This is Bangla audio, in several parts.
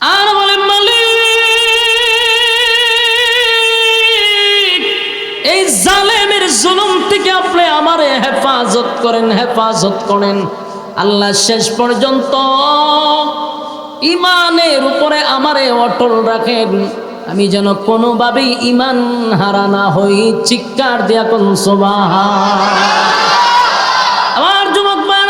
আর বলেন মালিক, এই জালেমের জুলুম থেকে আপনি আমারে হেফাজত করেন হেফাজত করেন। আল্লাহ শেষ পর্যন্ত ইমানের উপরে আমারে অটল রাখেন। আমি যেন কোনোভাবেই ইমান হারা না হই, চিৎকার দিয়া কোন সোবাহা আমার যুবক বান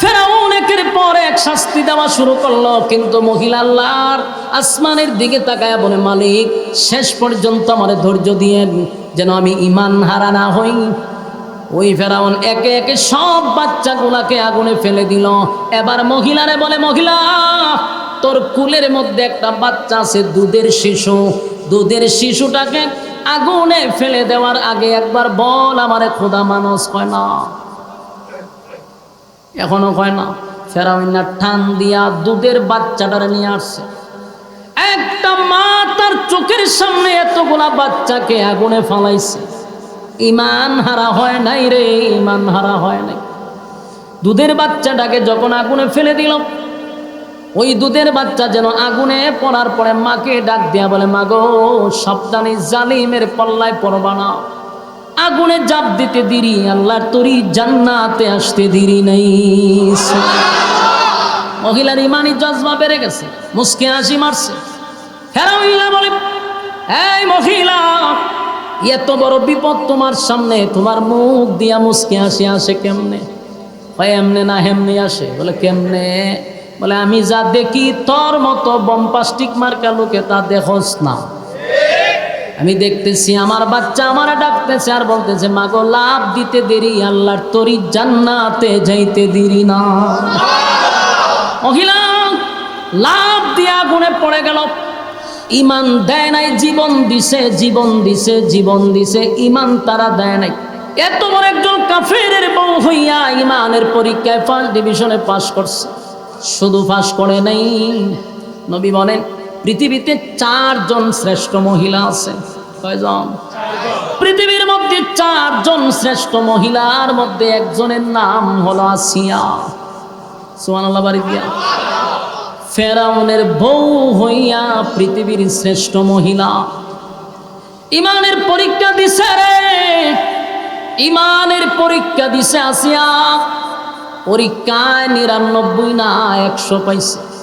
ফেরাউন একের পর এক শাস্তি দেওয়া শুরু করল, কিন্তু মহিলা আল্লাহর আসমানের দিকে তাকায় বলে, মালিক, শেষ পর্যন্ত আমার ধৈর্য দিয়েন, যেন আমি ইমান হারা না হই। ওই ফেরাউন একে একে সব বাচ্চাগুলাকে আগুনে ফেলে দিল। এবার মহিলারে বলে, মহিলা, তোর কুলের মধ্যে একটা বাচ্চা আছে, দুধের শিশু। দুধের শিশুটাকে আগুনে ফেলে দেওয়ার আগে একবার বল আমারে, খোদা মানুষ কয় না? এখনও কয় না। ফেরাউন্না টান দিয়া দুধের বাচ্চাটারে নিয়ে আসছে। একটা মা তার চোখের সামনে এতগুলা বাচ্চাকে আগুনে ফালাইছে। ইমান হারা হয় নাই রে, ইমান হারা হয় নাই। দুধের বাচ্চাটাকে যখন আগুনে ফেলে দিল, ওই দুধের বাচ্চা যেন আগুনে পড়ার পরে মাকে ডাক দিয়া বলে, মাগো, সাবধানে জালিমের পল্লায় পড়বা না। আগুনে জাপ দিতে দিরি আল্লাহর তরি জান্নাতে আসতে দিরি নাই। মহিলার ইমানি জজমা বেড়ে গেছে, মুসকে হাসি মারছে। ফেরাউল্লাহ বলে, এই মহিলা, এত বড় বিপদ তোমার সামনে, তোমার মুখ দিয়া মুসকে হাসি আসে কেমনে? হয় এমনে না, হেমনে আসে। বলে, কেমনে? বলে, আমি যা দেখি, তোর মতো বম্পাস্টিক মার্কা লোকে তা দেখোস না। আমি দেখতেছি আমার বাচ্চা আমার ডাকতেছে আর বলতেছে মাগো লাভ দিতে দেরি আল্লাহর তরি জান্নাতে যাইতে দেরি না। মহিলা লাভ দিয়া আগুনে পড়ে গেল। ইমান দেয় নাই জীবন দিছে জীবন দিছে জীবন দিছে ইমান তারা দেয় নাই। এত বড় একজন কাফের বউ হইয়া ইমানের পরীক্ষায় ফার্স্ট ডিভিশনে পাশ করছে। শুধু পাশ করে নাই। নবী বলেন পৃথিবীতে চারজন শ্রেষ্ঠ মহিলা আছে। কয়জন? পৃথিবীর মধ্যে চারজন শ্রেষ্ঠ মহিলার মধ্যে একজনের নাম হলো আসিয়া। সোহান আল্লাহ বাড়ি দিয়া। ফেরাউনের বউ হইয়া পৃথিবীর শ্রেষ্ঠ মহিলা। ইমানের পরীক্ষা দিছে রে। ইমানের পরীক্ষা দিছে আসিয়া। পরীক্ষায় নিরানব্বই না একশো পাইছে।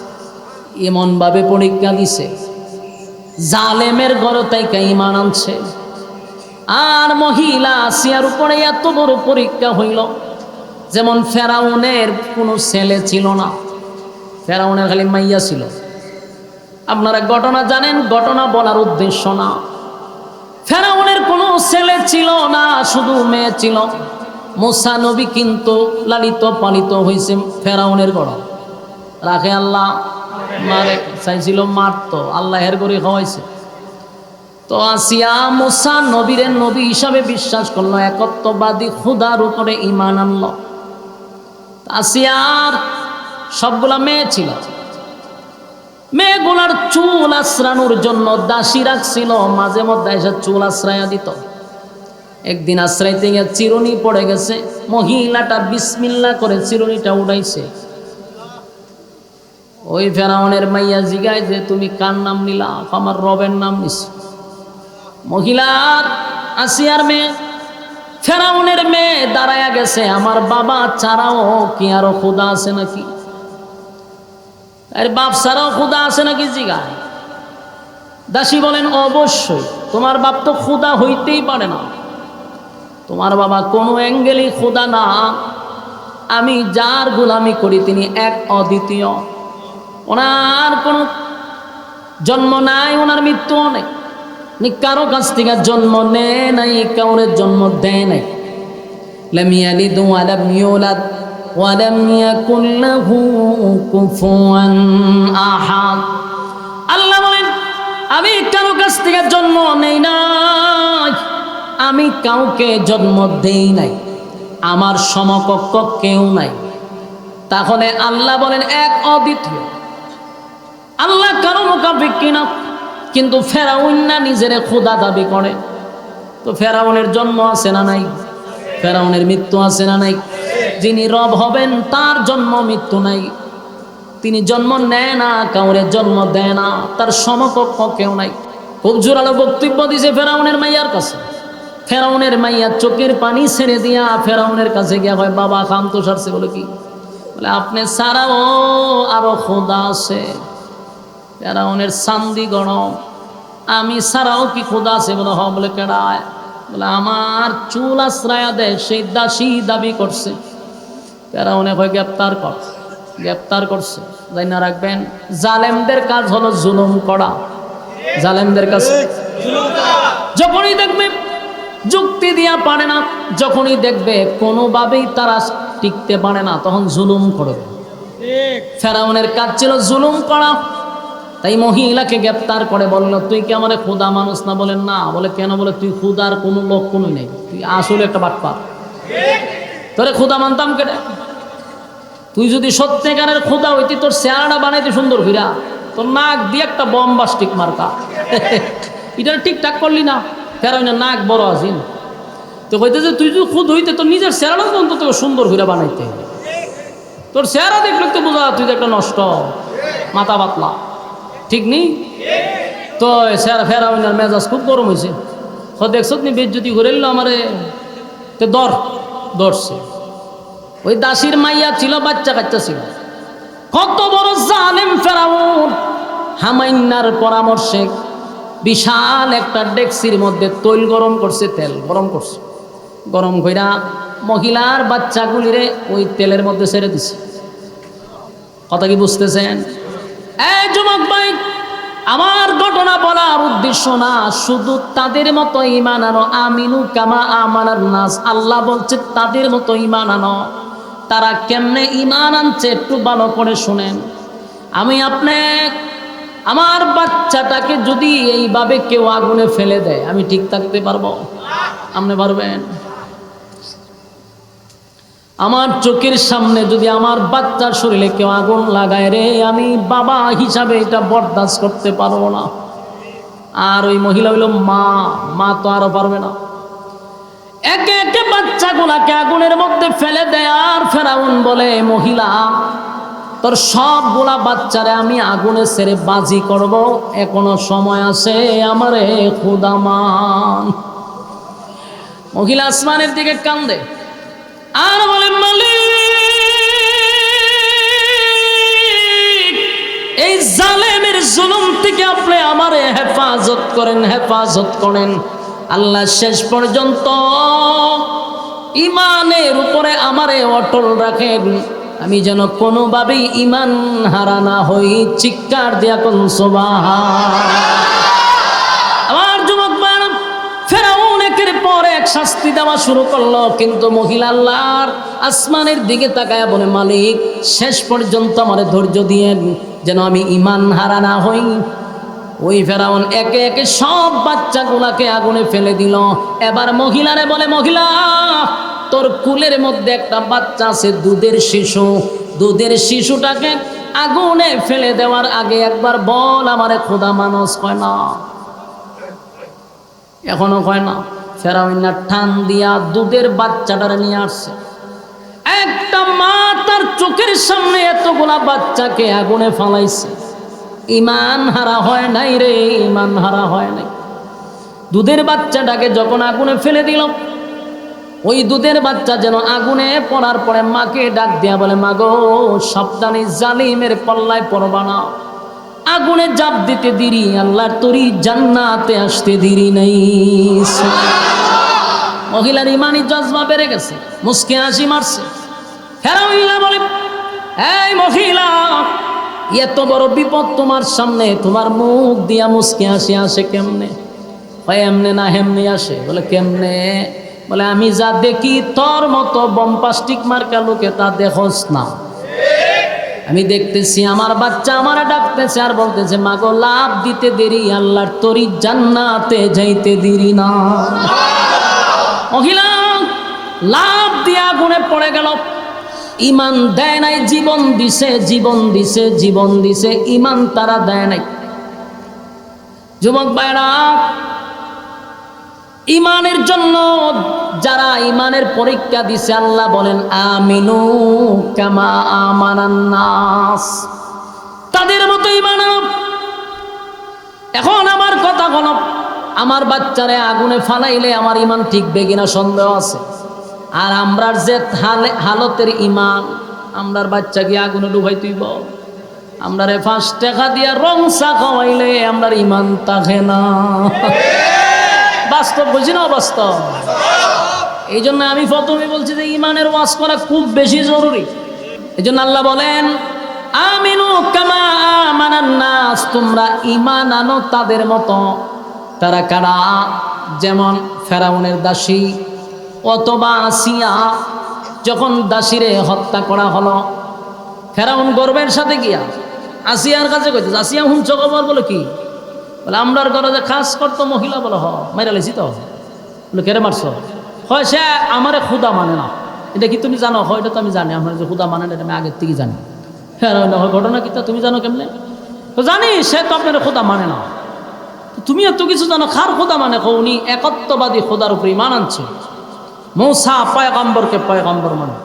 এমনভাবে পরীক্ষা দিছে, জালেমের ঘর তাইকা ইমান আনছে। আর মহিলা আসিয়ার উপরে এত বড় পরীক্ষা হইল, যেমন ফেরাউনের কোনো ছেলে ছিল না, ফেরাউনের খালি মাইয়া ছিল। আপনারা ঘটনা জানেন, ঘটনা বলার উদ্দেশ্য না। ফেরাউনের কোনো ছেলে ছিল না, শুধু মেয়ে ছিল। মোসা নবী কিন্তু লালিত পালিত হয়েছে ফেরাউনের গড় রাখে আল্লাহ মারে, চাইছিল মারতো আল্লাহ হের করে খাওয়াইছে। তো আসিয়া মোসা নবীরের নবী হিসাবে বিশ্বাস করল, একত্ববাদী খুদার উপরে ইমান আনলো। আসিয়ার সবগুলা মেয়ে ছিল। মেয়েগুলার চুল আশ্রানোর জন্য দাসী রাখছিল, মাঝে মধ্যে এসে চুল আশ্রয়া দিত। একদিন আশ্রাইতে গিয়ে চিরুনি পড়ে গেছে, মহিলাটা বিসমিল্লা করে চিরুনিটা উঠাইছে ওই ফেরাউনের মাইয়া জিগায় যে, তুমি কার নাম নিলা? আমার রবের নাম নিস মহিলার আসিয়ার মেয়ে, ফেরাউনের মেয়ে দাঁড়ায়া গেছে। আমার বাবা ছাড়াও কি আরও খুদা আছে নাকি? আর বাপ ছাড়াও খুদা আছে নাকি? জিগায়। দাসী বলেন, অবশ্যই। তোমার বাপ তো খুদা হইতেই পারে না। তোমার বাবা কোনো অ্যাঙ্গেলই খুদা না। আমি যার গুলামি করি, তিনি এক অদ্বিতীয়। ওনার কোনো জন্ম নাই, ওনার মৃত্যু নেই। উনি কারও কাছ থেকে জন্ম নেয় নাই, কাউরে জন্ম দেয় নাই। লামিয়ালি দোয়ালাম ইউলাদ ওয়ালাম ইয়াকুল লাহু কুফুয়ান আহাদ। আল্লাহ বলেন, আমি কারও কাছ থেকে জন্ম নেই নাই, আমি কাউকে জন্ম দেই নাই, আমার সমকক্ষ কেউ নাই। তাহলে আল্লাহ বলেন, এক অদ্বিতীয়। আল্লাহ কারও মোকাবিক কিনা কিন্তু ফেরাউন না নিজের খোদা দাবি করে। তো ফেরাউনের জন্ম আছে না নাই? ফেরাউনের মৃত্যু আছে না নাই? যিনি রব হবেন, তার জন্ম মৃত্যু নাই। তিনি জন্ম নেয় না, কাউরে জন্ম দেয় না, তার সমকক্ষ কেউ নাই। খুব জোরালো বক্তব্য দিছে ফেরাউনের মাইয়ার কাছে। ফেরাউনের মাইয়া চোখের পানি ছেড়ে দিয়া ফেরাউনের কাছে গিয়া হয় বাবা, খাম তো সারছে বলে কি? বলে, আপনি ছাড়াও আরও খোদা আছে। ফেরাউনের সান্দি গণ। আমি ছাড়াও কি খোদা আছে? বলে হ বলে কেডায় বলে আমার চুল আশ্রয়া দেয় সেই দাসী দাবি করছে। ফেরাউনে হয় গ্রেপ্তার কর গ্রেপ্তার করছে। যাই না রাখবেন জালেমদের কাজ হলো জুলুম করা। জালেমদের কাছে যখনই দেখবে যুক্তি দিয়া পারে না যখনই দেখবে কোনোভাবেই তারা টিকতে পারে না তখন জুলুম করবে। ফেরাউনের কাজ ছিল জুলুম করা। তাই মহিলাকে গ্রেপ্তার করে বলল, তুই কি আমার খুদা মানুষ না? বলেন না। বলে, কেন? বলে, তুই খুদার কোনো লক্ষণই নেই। তুই আসলে একটা বাটপা তোরে খুদা মানতাম কেটে তুই যদি সত্যিকারের খুদা হইতি, তোর চেহারাটা বানাইতে সুন্দর ফিরা তোর নাক দিয়ে একটা বম্বাস্টিক মার্কা এটা ঠিকঠাক করলি না? ফেরাই নাক বড় আছিস তো কইতে যে, তুই যদি খুদ হইতে, তোর নিজের চেহারাটা তো অন্তত সুন্দর ফিরা বানাইতে তোর চেহারা দেখলে তো বোঝা তুই একটা নষ্ট, মাথা পাতলা। ঠিক নেই? তো স্যার, ফেরাউনার মেজাজ খুব গরম হয়েছে। হ দেখছ নি বেজ্জতি করে এলো আমারে, তো দর, দরছে। ওই দাসির মাইয়া ছিল, বাচ্চা কাচ্চা ছিল। কত বড় জালেম ফেরাউন। হামাইন্নার পরামর্শে বিশাল একটা ডেক্সির মধ্যে তৈল গরম করছে, তেল গরম করছে। গরম কইরা মহিলার বাচ্চাগুলিরে ওই তেলের মধ্যে ছেড়ে দিছে। কথা কি বুঝতেছেন? আমার ঘটনা বলার উদ্দেশ্য না, শুধু তাদের মতো ইমান আনো, আমিনু কামা আমানার নাস। আল্লাহ বলছে, তাদের মতো ইমান আনো। তারা কেমনে ইমান আনছে একটু ভালো করে শুনেন। আমি আপনি, আমার বাচ্চাটাকে যদি এইভাবে কেউ আগুনে ফেলে দেয়, আমি ঠিক থাকতে পারব? আপনি পারবেন? আমার চোখের সামনে যদি আমার বাচ্চার শরীরে কেউ আগুন লাগায় রে, আমি বাবা হিসাবে এটা বরদাস্ত করতে পারব না। আর ওই মহিলা হইল মা মা তো আরও পারবে না। একে একে বাচ্চাগুলাকে আগুনের মধ্যে ফেলে দেয়, আর ফেরাউন বলে, মহিলা, তোর সবগুলা বাচ্চারে আমি আগুনে ছেড়ে বাজি করব, এখনও সময় আছে আমারে খুদামান মহিলা আসমানের দিকে কান্দে। আর বলে মালিক, এই জালেমের জুলুম থেকে আপনি আমারে হেফাজত করেন হেফাজত করেন। আল্লাহ শেষ পর্যন্ত ইমানের উপরে আমারে অটল রাখেন। আমি যেন কোনোভাবেই ইমান হারা না হই, চিৎকার দিয়া কোন আমার যুবক বান ফেরাউন একের পর এক শাস্তি দেওয়া শুরু করল, কিন্তু মহিলা আল্লাহর আসমানের দিকে তাকায় বলে, মালিক, শেষ পর্যন্ত আমার ধৈর্য দিয়েন, যেন আমি ইমান হারা না হই। ওই ফেরাউন একে একে সব বাচ্চাগুলাকে আগুনে ফেলে দিল। এবার মহিলারে বলে, মহিলা, তোর কুলের মধ্যে একটা বাচ্চা আছে, দুধের শিশু। দুধের শিশুটাকে আগুনে ফেলে দেওয়ার আগে একবার বল আমারে খোদা মানুষ কয় না? এখনও কয় না। ফেরাউন্না টান দিয়া দুধের বাচ্চাটারে নিয়ে আসছে। একটা মা তার চোখের সামনে এতগুলা বাচ্চাকে আগুনে ফালাইছে। ইমান হারা হয় নাই রে ইমান হারা হয় নাই। দুধের বাচ্চাটাকে যখন আগুনে ফেলে দিল, ওই দুধের বাচ্চা যেন আগুনে পড়ার পরে মাকে ডাক দিয়া বলে, মাগো, সাবধানে জালিমের পল্লায় পড়বা না। আগুনে জাপ দিতে দিরি আল্লাহর তরি জান্নাতে আসতে দিরি নাই। মহিলার ইমানি জজবা বেড়ে গেছে, মুসকে হাসি মারছে। হেরাইলা বলে, এই মহিলা, এত বড় বিপদ তোমার সামনে, তোমার মুখ দিয়া মুসকে হাসি আসে কেমনে? হয় এমনে না, হেমনে আসে। বলে, কেমনে? বলে, আমি যা দেখি, তোর মতো বম্পাস্টিক মার্কা লোকে তা দেখোস না। আমি দেখতেছি, আমার বাচ্চা আমার ডাকতেছে আর বলতেছে, মাগো, লাভ দিতে দেরি, আল্লাহর তরি জান্নাতে যাইতে দেরি না। মহিলা লাভ দিয়া গুণে পড়ে গেল। ইমান দেয় নাই, জীবন দিছে জীবন দিছে জীবন দিছে, ইমান তারা দেয় নাই। যুবক ভাইরা ইমানের জন্য যারা ইমানের পরীক্ষা দিছে, আল্লাহ বলেন, আমিনু কামা আমানান নাস। তাদের মতোই বানানো এখন আমার কথা হলো আমার বাচ্চারে আগুনে ফালাইলে আমার ইমান ঠিকবে কিনা সন্দেহ আছে। আর আমরার যে হালে- হালতের ইমান, আমরার বাচ্চা কি আগুনে ডুবাই তুইব। আমরারে পাঁচ টাকা দিয়া রং চা খাওয়াইলে আমরার ইমান তাকে না। বাস্তব বুঝি না বাস্তব? এই জন্য আমি প্রথমে বলছি যে ইমানের ওয়াজ করা খুব বেশি জরুরি। এই জন্য আল্লাহ বলেন, আমিনু কামা আমানান নাস তোমরা ইমান আনো তাদের মতো। তারা কারা? যেমন ফেরাউনের দাসী অথবা আসিয়া যখন দাসীরে হত্যা করা হলো, ফেরাউন গর্বের সাথে গিয়া আসিয়ার কাছে কইতে আসিয়া হুম খবর? বলে কি? বলে, আমরার ঘরে যে খাস করতো মহিলা বলে, হ, মাইরা লেছি তো। বলে কেড়ে মারছ? হয়, সে আমারে খুদা মানে না। এটা কি তুমি জানো? হয়, এটা তো আমি জানি। আমার যে খুদা মানে না, এটা আমি আগের থেকে জানি। হ্যাঁ ঘটনা কি তা তুমি জানো কেমনে? তো জানি, সে তো আপনার খোদা মানে না। তুমি এত কিছু জানো খার খোদা মানে কো উনি একত্ববাদী খোদার উপরে ইমান আনছে। মৌসা পয়গম্বরকে পয়গম্বর মানে।